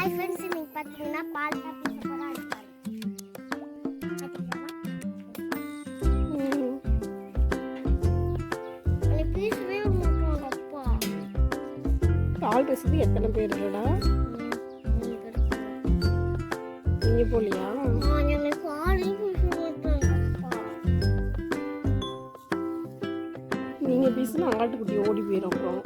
Hi friends இன்னைக்கு பார்த்தீங்கன்னா பால் பால் பேசுறது எத்தனை பேர் இல்லடா நீங்க போலியா? நீங்க பேசினா ஆட்டுக்குட்டி ஓடி போயிடும் அப்புறம்.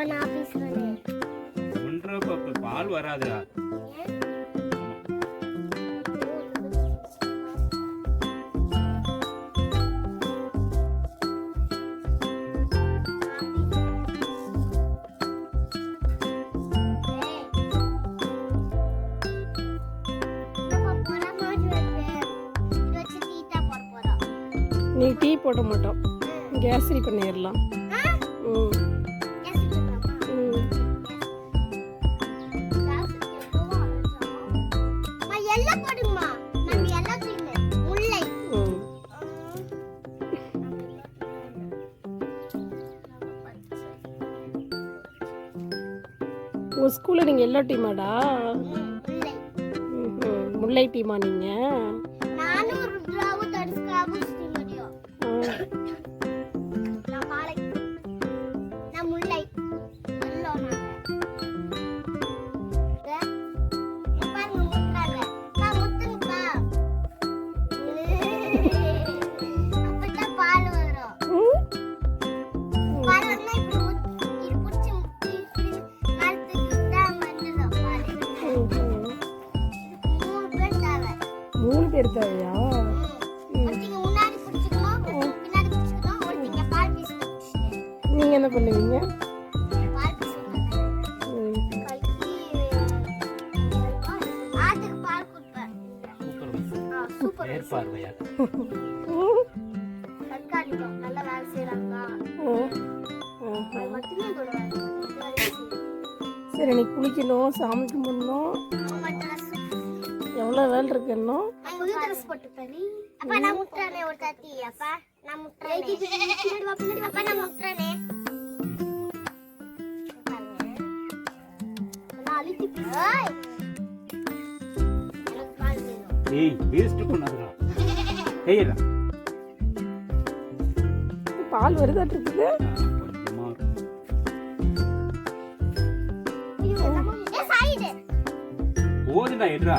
அப்ப நான் பேசுறேனே ஒன்றரை பப்பு பால் வராதுடா. நீ டீ போட மாட்டோம். கேசரி பண்ணிடலாம் ம். உங்கள் ஸ்கூலில் நீங்கள் எல்லா டீமாடா? முல்லை டீமா நீங்கள் இதோட வேலை இந்த வேலையை செய்யும். சரி நீ குளிக்கணும் சாமி கும்பிடணும். எவ்வளோ வேலை இருக்கு இன்னும்? புது ட்ரெஸ் போட்டுப்பேன் நீ. அப்பா நான் முட்டுறேனே ஒரு தத்தி. அப்பா நான் முட்டுறேனே. பின்னாடி வா பின்னாடி அப்பா நான் முட்டுறேனே. நான் அழுத்தி ஏய். எனக்கு பால் வேணும் ஏய் வேஸ்ட் பண்ணாதடா ஏய்டா பால் வருதாட்டு இருக்குது? கொஞ்சமா ஏ சைடு போதுடா எடுடா